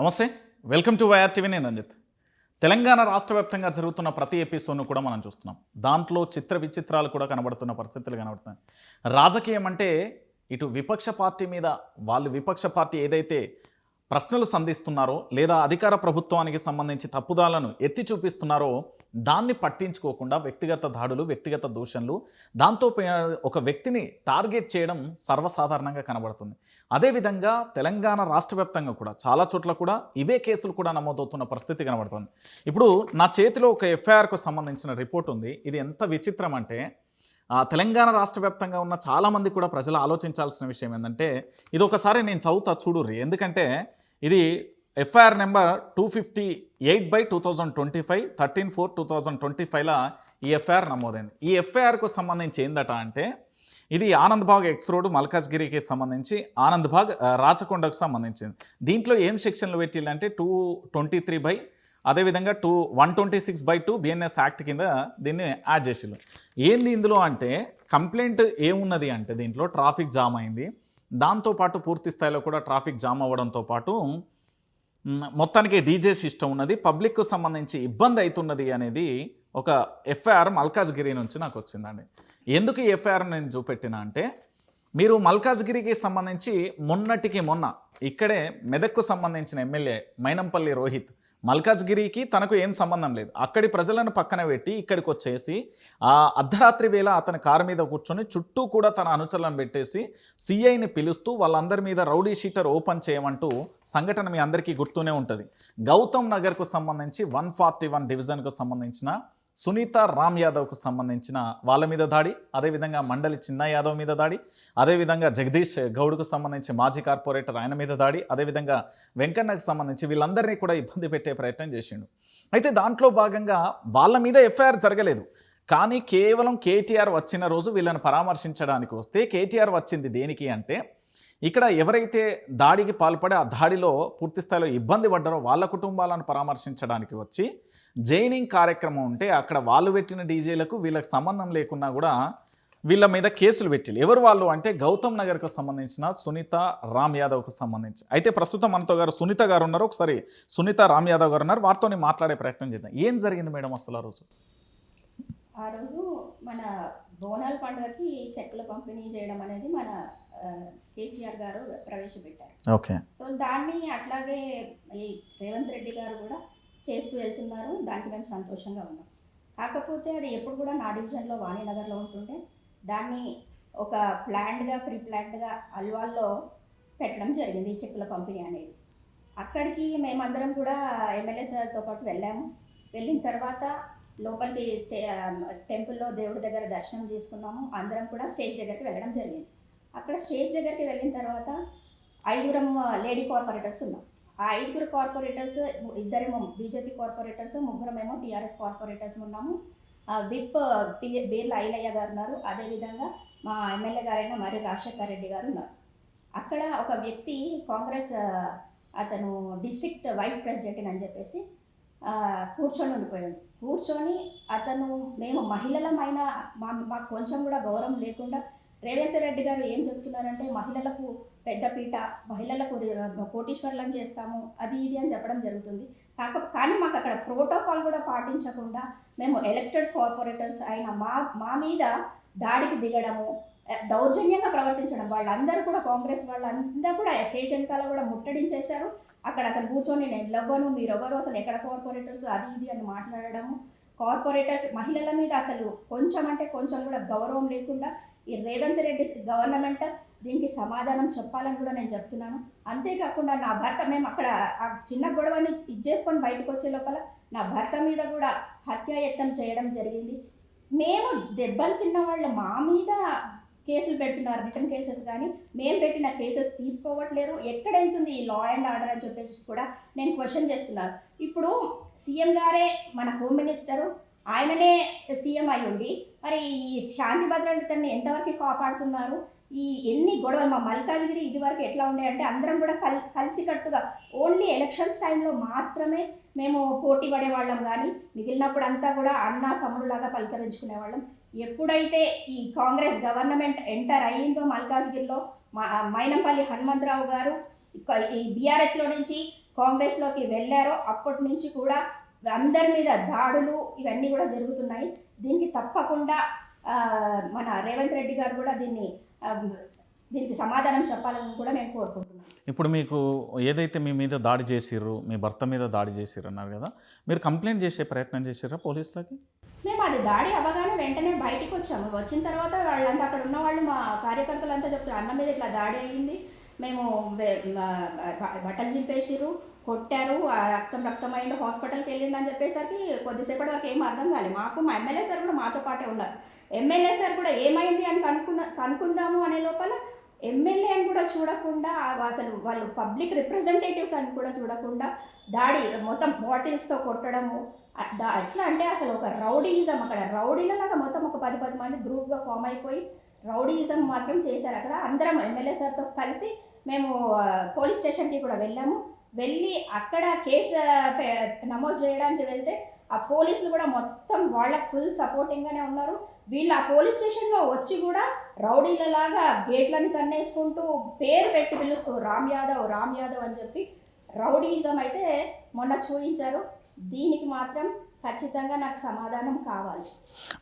నమస్తే. Welcome to YR TV నేను రంజిత్. తెలంగాణ రాష్ట్ర వ్యాప్తంగా జరుగుతున్న ప్రతి ఎపిసోడ్ను కూడా మనం చూస్తున్నాం. దాంట్లో చిత్ర విచిత్రాలు కూడా కనబడుతున్న పరిస్థితులు కనబడుతున్నాయి. రాజకీయం అంటే ఇటు విపక్ష పార్టీ మీద వాళ్ళు విపక్ష పార్టీ ఏదైతే ప్రశ్నలు సంధిస్తున్నారో లేదా అధికార ప్రభుత్వానికి సంబంధించి తప్పుదాలను ఎత్తి చూపిస్తున్నారో దాన్ని పట్టించుకోకుండా వ్యక్తిగత దాడులు వ్యక్తిగత దూషణలు దాంతో పే- ఒక వ్యక్తిని టార్గెట్ చేయడం సర్వసాధారణంగా కనబడుతుంది. అదేవిధంగా తెలంగాణ రాష్ట్ర వ్యాప్తంగా కూడా చాలా చోట్ల కూడా ఇవే కేసులు కూడా నమోదవుతున్న పరిస్థితి కనబడుతుంది. ఇప్పుడు నా చేతిలో ఒక ఎఫ్ఐఆర్కు సంబంధించిన రిపోర్ట్ ఉంది. ఇది ఎంత విచిత్రం అంటే తెలంగాణ రాష్ట్ర వ్యాప్తంగా ఉన్న చాలామంది కూడా ప్రజలు ఆలోచించాల్సిన విషయం ఏంటంటే ఇది ఒకసారి నేను చదువుతా చూడుర్రి ఎందుకంటే ఇది FIR number two fifty eight by two thousand twenty five thirteen four two thousand twenty ఫైవ్లో ఈ ఎఫ్ఐఆర్ నమోదైంది. ఈ ఎఫ్ఐఆర్కు సంబంధించి ఏందట అంటే ఇది ఆనంద్ ఎక్స్ రోడ్ మల్కాజ్గిరికి సంబంధించి ఆనంద్ రాచకొండకు సంబంధించింది. దీంట్లో ఏం సెక్షన్లు పెట్టిందంటే టూ ట్వంటీ త్రీ బై అదేవిధంగా two one twenty six by two BNS act కింద దీన్ని యాడ్ చేసిండు ఏంది ఇందులో అంటే కంప్లైంట్ ఏమున్నది అంటే దీంట్లో ట్రాఫిక్ జామ్ అయింది. దాంతోపాటు పూర్తి స్థాయిలో కూడా ట్రాఫిక్ జామ్ అవ్వడంతో పాటు మొత్తానికి డీజే సిస్టమ్ ఉన్నది. పబ్లిక్కు సంబంధించి ఇబ్బంది అవుతున్నది అనేది ఒక ఎఫ్ఐఆర్ మల్కాజ్గిరి నుంచి నాకు వచ్చిందండి. ఎందుకు ఈ ఎఫ్ఐఆర్ నేను చూపెట్టిన అంటే మీరు మల్కాజ్గిరికి సంబంధించి మొన్నటికి మొన్న ఇక్కడే మెదక్కు సంబంధించిన ఎమ్మెల్యే మైనంపల్లి రోహిత్ మల్కాజ్గిరికి తనకు ఏం సంబంధం లేదు. అక్కడి ప్రజలను పక్కన పెట్టి ఇక్కడికి వచ్చేసి ఆ అర్ధరాత్రి వేళ అతని కారు మీద కూర్చొని చుట్టూ కూడా తన అనుచరులను పెట్టేసి సిఐని పిలుస్తూ వాళ్ళందరి మీద రౌడీ షీటర్ ఓపెన్ చేయమంటూ సంఘటన మీ అందరికీ గుర్తూనే ఉంటుంది. గౌతమ్ నగర్కు సంబంధించి వన్ ఫార్టీ వన్ డివిజన్కు సంబంధించిన సునీత రామ్ యాదవ్కు సంబంధించిన వాళ్ళ మీద దాడి అదేవిధంగా మండలి చిన్న యాదవ్ మీద దాడి అదేవిధంగా జగదీష్ గౌడ్కు సంబంధించి మాజీ కార్పొరేటర్ ఆయన మీద దాడి అదేవిధంగా వెంకన్నకు సంబంధించి వీళ్ళందరినీ కూడా ఇబ్బంది పెట్టే ప్రయత్నం చేసిండు. అయితే దాంట్లో భాగంగా వాళ్ళ మీద ఎఫ్ఐఆర్ జరగలేదు. కానీ కేవలం కేటీఆర్ వచ్చిన రోజు వీళ్ళని పరామర్శించడానికి వస్తే కేటీఆర్ వచ్చింది దేనికి అంటే ఇక్కడ ఎవరైతే దాడికి పాల్పడి ఆ దాడిలో పూర్తిస్థాయిలో ఇబ్బంది పడ్డారో వాళ్ళ కుటుంబాలను పరామర్శించడానికి వచ్చి జైనింగ్ కార్యక్రమం ఉంటే అక్కడ వాళ్ళు పెట్టిన డీజేలకు వీళ్ళకి సంబంధం లేకున్నా కూడా వీళ్ళ మీద కేసులు పెట్టిలు ఎవరు వాళ్ళు అంటే గౌతమ్ నగర్కు సంబంధించిన సునీత రామ్ యాదవ్కు సంబంధించి. అయితే ప్రస్తుతం మనతో గారు సునీత గారు ఉన్నారు. ఒకసారి సునీత రామ్ యాదవ్ గారు ఉన్నారు. వారితో మాట్లాడే ప్రయత్నం చేద్దాం. ఏం జరిగింది మేడం అసలు ఆ రోజు? ఆ రోజు మన బోనాల పండుగకి చెక్కులు పంపిణీ చేయడం అనేది మన కేసీఆర్ గారు ప్రవేశపెట్టారు. ఓకే. సో దాన్ని అట్లాగే ఈ రేవంత్ రెడ్డి గారు కూడా చేస్తూ వెళ్తున్నారు. దానికి మేము సంతోషంగా ఉన్నాం. కాకపోతే అది ఎప్పుడు కూడా నా డివిజన్లో వాణినగర్లో ఉంటుంటే దాన్ని ఒక ప్లాన్డ్గా ప్రీ ప్లాంట్గా అల్వాల్లో పెట్టడం జరిగింది ఈ చెక్కుల పంపిణీ అనేది. అక్కడికి మేమందరం కూడా ఎమ్మెల్యే సార్తో పాటు వెళ్ళాము. వెళ్ళిన తర్వాత లోపలికి స్టే టెంపుల్లో దేవుడి దగ్గర దర్శనం చేసుకున్నాము. అందరం కూడా స్టేజ్ దగ్గరికి వెళ్ళడం జరిగింది. అక్కడ స్టేజ్ దగ్గరికి వెళ్ళిన తర్వాత ఐదుగురం లేడీ కోఆపరేటర్స్ ఉన్నాం. ఆ ఐదుగురు కార్పొరేటర్స్ ఇద్దరేమో బీజేపీ కార్పొరేటర్స్ ముగ్గురమేమో టీఆర్ఎస్ కార్పొరేటర్స్ ఉన్నాము. విప్ పి బీర్ల ఐలయ్య గారు ఉన్నారు. అదేవిధంగా మా ఎమ్మెల్యే గారైన మరి రాజశేఖర రెడ్డి గారు ఉన్నారు. అక్కడ ఒక వ్యక్తి కాంగ్రెస్ అతను డిస్ట్రిక్ట్ వైస్ ప్రెసిడెంట్ అని చెప్పేసి కూర్చొని ఉండిపోయాడు. కూర్చొని అతను మేము మహిళలమైన మా మాకు కొంచెం కూడా గౌరవం లేకుండా రేవంత్ రెడ్డి గారు ఏం చెప్తున్నారంటే మహిళలకు పెద్దపీట మహిళలకు కోటీశ్వర్లను చేస్తాము అది ఇది అని చెప్పడం జరుగుతుంది. కాక కానీ మాకు అక్కడ ప్రోటోకాల్ కూడా పాటించకుండా మేము ఎలక్టెడ్ కార్పొరేటర్స్ అయిన మా మా మీద దాడికి దిగడము దౌర్జన్యంగా ప్రవర్తించడం వాళ్ళందరూ కూడా కాంగ్రెస్ వాళ్ళందరూ కూడా స్టేజ్ కూడా ముట్టడించేశారు. అక్కడ అతను కూర్చొని నేను లవ్వను మీరెవరు అసలు ఎక్కడ కార్పొరేటర్స్ అది ఇది అని మాట్లాడడము. కార్పొరేటర్స్ మహిళల మీద అసలు కొంచెం అంటే కొంచెం కూడా గౌరవం లేకుండా ఈ రేవంత్ రెడ్డి గవర్నమెంట్ దీనికి సమాధానం చెప్పాలని కూడా నేను చెప్తున్నాను. అంతేకాకుండా నా భర్త మేము అక్కడ ఆ చిన్న గొడవని ఇది చేసుకొని బయటకు వచ్చే లోపల నా భర్త మీద కూడా హత్యాయత్నం చేయడం జరిగింది. మేము దెబ్బలు తిన్న వాళ్ళు మా మీద కేసులు పెడుతున్నారు రిటర్న్ కేసెస్ కానీ. మేము పెట్టిన కేసెస్ తీసుకోవట్లేరు. ఎక్కడైతుంది ఈ లా అండ్ ఆర్డర్ అని చెప్పేసి కూడా నేను క్వశ్చన్ చేస్తున్నాను ఇప్పుడు సీఎం గారే మన హోమ్ మినిస్టరు ఆయననే సీఎం అయి ఉండి మరి ఈ శాంతి భద్రతని ఎంతవరకు కాపాడుతున్నారు? ఈ ఎన్ని గొడవలు మా మల్కాజ్గిరి ఇదివరకు ఎట్లా ఉండే అంటే అందరం కూడా కల్ కలిసికట్టుగా ఓన్లీ ఎలక్షన్స్ టైంలో మాత్రమే మేము పోటీ పడేవాళ్ళం కానీ మిగిలినప్పుడు అంతా కూడా అన్న తమ్ముడులాగా పలకరించుకునే వాళ్ళం. ఎప్పుడైతే ఈ కాంగ్రెస్ గవర్నమెంట్ ఎంటర్ అయ్యిందో మల్కాజ్గిరిలో మా మైనంపల్లి హనుమంతరావు గారు ఈ బీఆర్ఎస్లో నుంచి కాంగ్రెస్లోకి వెళ్ళారో అప్పటి నుంచి కూడా అందరి మీద దాడులు ఇవన్నీ కూడా జరుగుతున్నాయి. దీనికి తప్పకుండా మన రేవంత్ రెడ్డి గారు కూడా దీన్ని దీనికి సమాధానం చెప్పాలని కూడా నేను కోరుకుంటున్నాను. ఇప్పుడు మీకు ఏదైతే మీ మీద దాడి చేసిర్రు మీ భర్త మీద దాడి చేసిర్రు అన్నారు కదా మీరు కంప్లైంట్ చేసే ప్రయత్నం చేసిర్రా పోలీసులకి? మేము అది దాడి అవగానే వెంటనే బయటికి వచ్చాము. వచ్చిన తర్వాత వాళ్ళంతా అక్కడ ఉన్న వాళ్ళు మా కార్యకర్తలంతా చెప్తారు అన్న మీద ఇట్లా దాడి అయ్యింది మేము బట్టలు చింపేసిర్రు కొట్టారు ఆ రక్తం రక్తం అయింది హాస్పిటల్కి వెళ్ళిండు అని చెప్పేసరికి కొద్దిసేపటి వరకు ఏం అర్థం కాలేదు మాకు మా ఎమ్మెల్యే సార్ కూడా మాతో పాటే ఉన్నారు. ఎమ్మెల్యే సార్ కూడా ఏమైంది అని కనుక్కున్న కనుక్కుందాము అనే లోపల ఎమ్మెల్యే అని కూడా చూడకుండా అసలు వాళ్ళు పబ్లిక్ రిప్రజెంటేటివ్స్ అని కూడా చూడకుండా దాడి మొత్తం బాటిల్స్తో కొట్టడము దా- ఎట్లా అంటే అసలు ఒక రౌడీయిజం అక్కడ. రౌడీలలాగా మొత్తం ఒక పది పది మంది గ్రూప్గా ఫామ్ అయిపోయి రౌడీయిజం మాత్రం చేశారు అక్కడ. అందరం ఎమ్మెల్యే సార్తో కలిసి మేము పోలీస్ స్టేషన్కి కూడా వెళ్ళాము. వెళ్ళి అక్కడ కేసు నమోదు చేయడానికి వెళ్తే ఆ పోలీసులు కూడా మొత్తం వాళ్ళకి ఫుల్ సపోర్టింగ్గానే ఉన్నారు. వీళ్ళు ఆ పోలీస్ స్టేషన్లో వచ్చి కూడా రౌడీలలాగా గేట్లని తన్నేసుకుంటూ పేరు పెట్టి పిలుస్తూ రామ్ యాదవ్ రామ్ యాదవ్ అని చెప్పి రౌడీజం అయితే మొన్న చూపించారు దీనికి మాత్రం ఖచ్చితంగా నాకు సమాధానం కావాలి.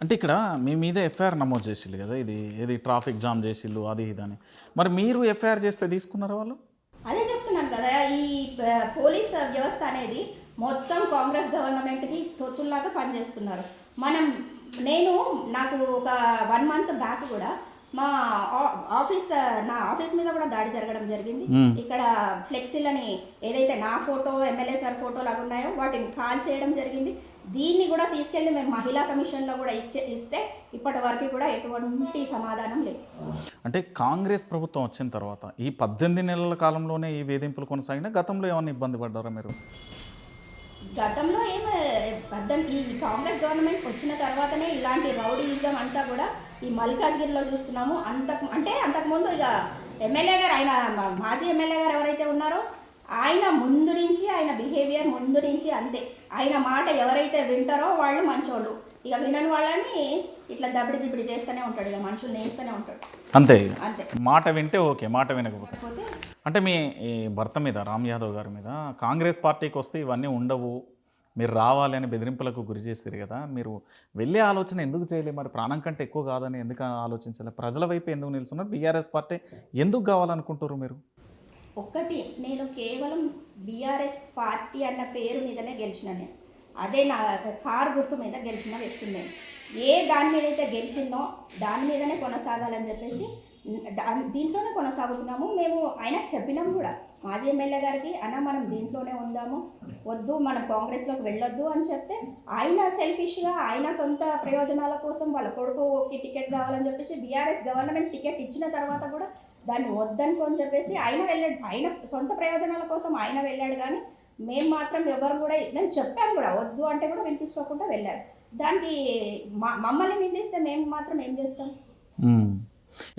అంటే ఇక్కడ మీ మీద ఎఫ్ఐఆర్ నమోదు చేసిల్లు కదా ఇది ఏది ట్రాఫిక్ జామ్ చేసిల్లు అది ఇది అని. మరి మీరు ఎఫ్ఐఆర్ చేస్తే తీసుకున్నారా వాళ్ళు? కదా ఈ పోలీస్ వ్యవస్థ అనేది మొత్తం కాంగ్రెస్ గవర్నమెంట్కి తొత్తుల్లాగా పనిచేస్తున్నారు. మనం నేను నాకు ఒక వన్ మంత్ బ్యాక్ కూడా మా ఆఫీస్ నా ఆఫీస్ మీద కూడా దాడి జరగడం జరిగింది. ఇక్కడ ఫ్లెక్సీలని ఏదైతే నా ఫోటో ఎమ్మెల్యే సార్ ఫోటోలు అవి ఉన్నాయో వాటిని కాల్ చేయడం జరిగింది. దీన్ని కూడా తీసుకెళ్ళి మేము మహిళా కమిషన్లో కూడా ఇచ్చే ఇస్తే ఇప్పటి వరకు కూడా ఎటువంటి సమాధానం లేదు. అంటే కాంగ్రెస్ ప్రభుత్వం వచ్చిన తర్వాత ఈ పద్దెనిమిది నెలల కాలంలోనే ఈ వేధింపులు కొనసాగిన గతంలో ఏమైనా ఇబ్బంది పడ్డారా మీరు? గతంలో ఏం పద్దెన్ ఈ కాంగ్రెస్ గవర్నమెంట్ వచ్చిన తర్వాతనే ఇలాంటి రౌడీయిజం అంతా కూడా ఈ మల్కాజ్గిరిలో చూస్తున్నాము. అంతకు అంటే అంతకుముందు ఇక ఎమ్మెల్యే గారు ఆయన మాజీ ఎమ్మెల్యే గారు ఎవరైతే ఉన్నారో ఆయన ముందు నుంచి ఆయన బిహేవియర్ ముందు నుంచి అంతే. ఆయన మాట ఎవరైతే వింటారో వాళ్ళు మంచోళ్ళు. ఇక వినని వాళ్ళని ఇట్లా దబిడి దిబిడి చేస్తూనే ఉంటాడు. ఇక మనుషుల్ని వేస్తూనే ఉంటాడు అంతే. అంతే. మాట వింటే ఓకే మాట వినకపోతే. అంటే మీ ఈ భర్త మీద రామ్ యాదవ్ గారి మీద కాంగ్రెస్ పార్టీకి వస్తే ఇవన్నీ ఉండవు. మీరు రావాలి అని బెదిరింపులకు గురి చేస్తారు కదా మీరు వెళ్ళే ఆలోచన ఎందుకు చేయలేదు? మరి ప్రాణం కంటే ఎక్కువ కాదని ఎందుకు ఆలోచించలేదు ప్రజల వైపు ఎందుకు నిలుస్తున్నారు? బీఆర్ఎస్ పార్టీ ఎందుకు కావాలనుకుంటారు మీరు? ఒక్కటి నేను కేవలం బీఆర్ఎస్ పార్టీ అన్న పేరు మీదనే గెలిచిన నేను. అదే నా కారు గుర్తు మీద గెలిచిన వ్యక్తి నేను. ఏ దాని మీద అయితే గెలిచిందో దాని మీదనే కొనసాగాలని చెప్పేసి దీంట్లోనే కొనసాగుతున్నాము. మేము ఆయనకు చెప్పినాము కూడా. మాజీ ఎమ్మెల్యే గారికి అన్న మనం దీంట్లోనే ఉందాము? వద్దు మనం కాంగ్రెస్లోకి వెళ్ళొద్దు అని చెప్తే ఆయన సెల్ఫిష్గా ఆయన సొంత ప్రయోజనాల కోసం వాళ్ళ కొడుకుకి టికెట్ కావాలని చెప్పేసి బీఆర్ఎస్ గవర్నమెంట్ టికెట్ ఇచ్చిన తర్వాత కూడా దాన్ని వద్దనుకోని చెప్పేసి ఆయన వెళ్ళాడు. ఆయన సొంత ప్రయోజనాల కోసం ఆయన వెళ్ళాడు కానీ మేము మాత్రం ఎవరు కూడా మేము చెప్పాము కూడా వద్దు అంటే కూడా వినిపించుకోకుండా వెళ్ళారు. దానికి మమ్మల్ని నిందిస్తే మేము మాత్రం ఏం చేస్తాం?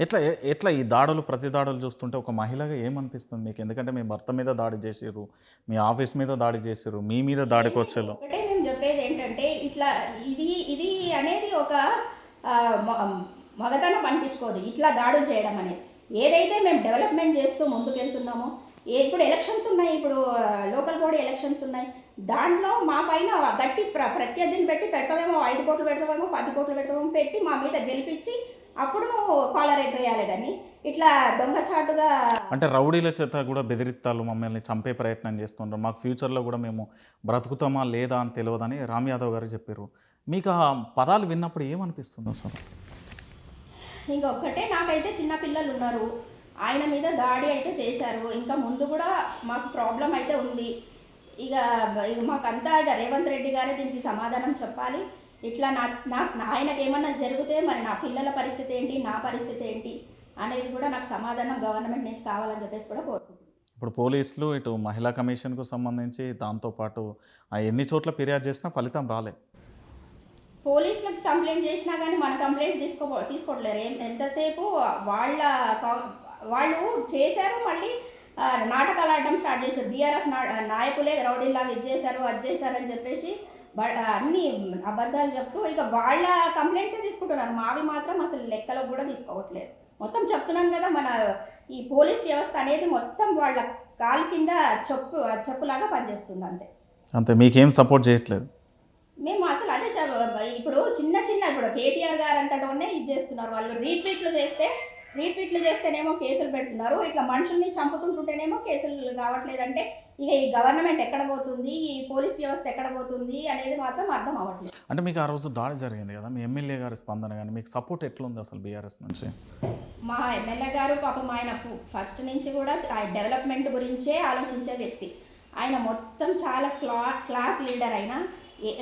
ఎట్లా ఎట్లా ఈ దాడులు ప్రతి దాడులు చూస్తుంటే ఒక మహిళగా ఏమనిపిస్తుంది మీకు? ఎందుకంటే మీ భర్త మీద దాడి చేసిర్రు మీ ఆఫీస్ మీద దాడి చేసిర్రు మీ మీద దాడికి వచ్చేలో ఒకటే మేము చెప్పేది ఏంటంటే ఇట్లా ఇది ఇది అనేది ఒక మగతనం అనిపించుకోదు. ఇట్లా దాడులు చేయడం అనేది. ఏదైతే మేము డెవలప్మెంట్ చేస్తూ ముందుకెళ్తున్నామో ఇప్పుడు ఎలక్షన్స్ ఉన్నాయి ఇప్పుడు లోకల్ బాడీ ఎలక్షన్స్ ఉన్నాయి. దాంట్లో మా పైన గట్టి ప్ర ప్రత్యర్థిని పెట్టి పెడతామేమో ఐదు కోట్లు పెడతామేమో పది కోట్లు పెడతామేమో పెట్టి మా మీద గెలిపించి అప్పుడు నువ్వు కాలర్ ఎగరేయాలి కానీ ఇట్లా దొంగచాటుగా అంటే రౌడీల చేత కూడా బెదిరిత్తాలు మమ్మల్ని చంపే ప్రయత్నం చేస్తుంటారు మాకు ఫ్యూచర్లో కూడా మేము బ్రతుకుతామా లేదా అని తెలియదని రామ్ యాదవ్ గారు చెప్పారు. మీకు ఆ పదాలు విన్నప్పుడు ఏమనిపిస్తుంది అసలు ఇంకొకటే నాకైతే చిన్న పిల్లలు ఉన్నారు. ఆయన మీద దాడి అయితే చేశారు. ఇంకా ముందు కూడా మాకు ప్రాబ్లం అయితే ఉంది. ఇక మాకంతా ఇక రేవంత్ రెడ్డి గారే దీనికి సమాధానం చెప్పాలి. ఇట్లా నా నా నా- ఆయనకి ఏమన్నా జరిగితే మరి నా పిల్లల పరిస్థితి ఏంటి? నా పరిస్థితి ఏంటి? అనేది కూడా నాకు సమాధానం గవర్నమెంట్ నుంచి కావాలని చెప్పేసి కూడా కోరుకుంటున్నాను. ఇప్పుడు పోలీసులు ఇటు మహిళా కమిషన్కు సంబంధించి దాంతోపాటు ఎన్ని చోట్ల ఫిర్యాదు చేసినా ఫలితం రాలే. పోలీసులకు కంప్లైంట్ చేసినా కానీ మన కంప్లైంట్ తీసుకో తీసుకోవట్లేరు. ఎంతసేపు వాళ్ళ వాళ్ళు చేశారు మళ్ళీ నాటకాలు ఆడడం స్టార్ట్ చేశారు. బీఆర్ఎస్ నా నాయకులే రౌడీలాగా ఇది చేశారు అది చేశారు అని చెప్పేసి అన్ని అబద్ధాలు చెప్తూ ఇక వాళ్ళ కంప్లైంట్సే తీసుకుంటున్నారు. మావి మాత్రం అసలు లెక్కలకు కూడా తీసుకోవట్లేదు. మొత్తం చెప్తున్నాను కదా మన ఈ పోలీస్ వ్యవస్థ అనేది మొత్తం వాళ్ళ కాలు కింద చెప్పు చెప్పులాగా పనిచేస్తుంది అంతే. అంతే మీకేం సపోర్ట్ చేయట్లేదు? మేము అసలు అదే ఇప్పుడు చిన్న చిన్న ఇప్పుడు కేటీఆర్ గారు అంతటోనే ఇది చేస్తున్నారు. వాళ్ళు రీట్వీట్లు చేస్తే రీట్వీట్లు చేస్తేనేమో కేసులు పెడుతున్నారు. ఇట్లా మనుషుల్ని చంపుతుంటుంటేనేమో కేసులు కావట్లేదంటే ఇక ఈ గవర్నమెంట్ ఎక్కడ పోతుంది? ఈ పోలీస్ వ్యవస్థ ఎక్కడ పోతుంది అనేది మాత్రం అర్థం అవ్వట్లేదు. అంటే మీకు ఆ రోజు దాడి జరిగింది కదా? మీ ఎమ్మెల్యే గారి స్పందన కానీ మీకు సపోర్ట్ ఎట్లుంది అసలు బీఆర్ఎస్ నుంచి? మా ఎమ్మెల్యే గారు పాపం ఆయన ఫస్ట్ నుంచి కూడా ఆ డెవలప్మెంట్ గురించే ఆలోచించే వ్యక్తి. ఆయన మొత్తం చాలా క్లా క్లాస్ లీడర్ అయినా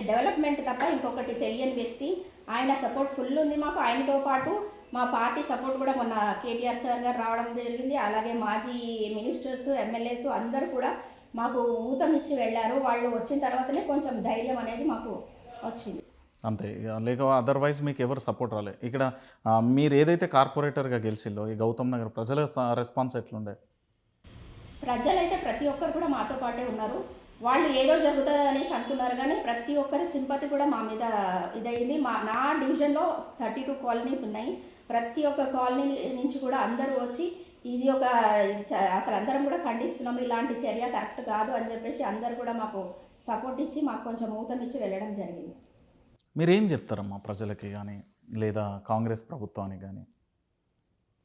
డెవలప్మెంట్ తప్ప ఇంకొకటి తెలియని వ్యక్తి. ఆయన సపోర్ట్ ఫుల్ ఉంది మాకు. ఆయనతో పాటు మా పార్టీ సపోర్ట్ కూడా మొన్న కేటీఆర్ సార్ గారు రావడం జరిగింది. అలాగే మాజీ మినిస్టర్స్ ఎమ్మెల్యేస్ అందరూ కూడా మాకు ఊతం ఇచ్చి వెళ్ళారు. వాళ్ళు వచ్చిన తర్వాతనే కొంచెం ధైర్యం అనేది మాకు వచ్చింది. అంతే. లేక అదర్వైజ్ మీకు ఎవరు సపోర్ట్ రాలే. ఇక్కడ మీరు ఏదైతే కార్పొరేటర్గా గెలిచిల్లో ఈ గౌతమ్ నగర్ ప్రజల రెస్పాన్స్ ఎట్లుండే? ప్రజలైతే ప్రతి ఒక్కరు కూడా మాతో పాటే ఉన్నారు. వాళ్ళు ఏదో జరుగుతుంది అనేసి అనుకున్నారు కానీ ప్రతి ఒక్కరి సింపతి కూడా మా మీద ఇదయింది. మా నా డివిజన్లో థర్టీ టూ కాలనీస్ ఉన్నాయి. ప్రతి ఒక్క కాలనీ నుంచి కూడా అందరూ వచ్చి ఇది ఒక అసలు అందరం కూడా ఖండిస్తున్నాము ఇలాంటి చర్య కరెక్ట్ కాదు అని చెప్పేసి అందరు కూడా మాకు సపోర్ట్ ఇచ్చి మాకు కొంచెం ఊతం ఇచ్చి వెళ్ళడం జరిగింది. మీరేం చెప్తారమ్మా ప్రజలకి కానీ లేదా కాంగ్రెస్ ప్రభుత్వానికి కానీ?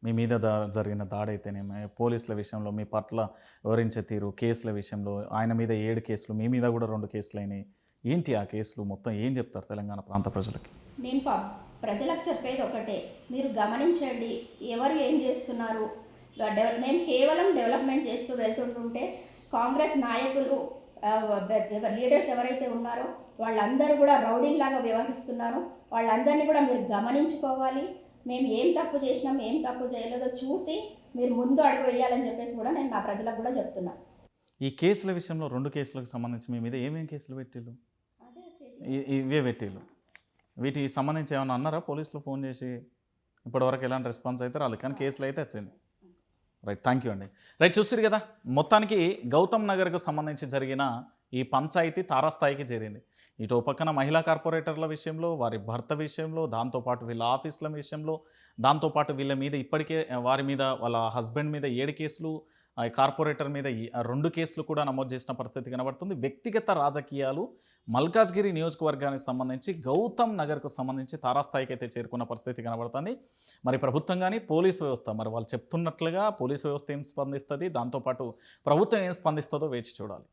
మీ మీద దా జరిగిన దాడి అయితేనేమి పోలీసుల విషయంలో మీ పట్ల వివరించే తీరు కేసుల విషయంలో ఆయన మీద ఏడు కేసులు మీ మీద కూడా రెండు కేసులు అయినాయి. ఏంటి ఆ కేసులు? మొత్తం ఏం చెప్తారు తెలంగాణ ప్రాంత ప్రజలకి? నేను ప- ప్రజలకు చెప్పేది ఒకటే మీరు గమనించండి ఎవరు ఏం చేస్తున్నారు? మేము కేవలం డెవలప్మెంట్ చేస్తూ వెళ్తుంటుంటే కాంగ్రెస్ నాయకులు లీడర్స్ ఎవరైతే ఉన్నారో వాళ్ళందరూ కూడా రౌడింగ్ లాగా వ్యవహరిస్తున్నారు. వాళ్ళందరినీ కూడా మీరు గమనించుకోవాలి. మేము ఏం తప్పు చేసినాం ఏం తప్పు చేయలేదో చూసి మీరు ముందు అడుగు వేయాలని చెప్పేసి కూడా నేను నా ప్రజలకు కూడా చెప్తున్నా. ఈ కేసుల విషయంలో రెండు కేసులకు సంబంధించి మీ మీద ఏమేం కేసులు పెట్టిళ్ళు? ఇవే పెట్టిళ్ళు. వీటికి సంబంధించి ఏమైనా అన్నారా? పోలీసులు ఫోన్ చేసి ఇప్పటివరకు ఎలాంటి రెస్పాన్స్ అయితే రాలేదు. కానీ కేసులు అయితే వచ్చింది. రైట్ థ్యాంక్ యూ అండి. రైట్ చూస్తారు కదా మొత్తానికి గౌతమ్ నగర్కు సంబంధించి జరిగిన ఈ పంచాయతీ తారాస్థాయికి చేరింది. ఇటు పక్కన మహిళా కార్పొరేటర్ల విషయంలో వారి భర్త విషయంలో దాంతోపాటు వీళ్ళ ఆఫీసుల విషయంలో దాంతోపాటు వీళ్ళ మీద ఇప్పటికే వారి మీద వాళ్ళ హస్బెండ్ మీద ఏడు కేసులు కార్పొరేటర్ మీద ఈ- రెండు కేసులు కూడా నమోదు చేసిన పరిస్థితి కనబడుతుంది. వ్యక్తిగత రాజకీయాలు మల్కాజ్గిరి నియోజకవర్గానికి సంబంధించి గౌతమ్ నగర్కు సంబంధించి తారాస్థాయికి అయితే చేరుకున్న పరిస్థితి కనబడుతుంది. మరి ప్రభుత్వం కానీ పోలీస్ వ్యవస్థ మరి వాళ్ళు చెప్తున్నట్లుగా పోలీస్ వ్యవస్థ ఏం స్పందిస్తుంది? దాంతోపాటు ప్రభుత్వం ఏం స్పందిస్తుందో వేచి చూడాలి.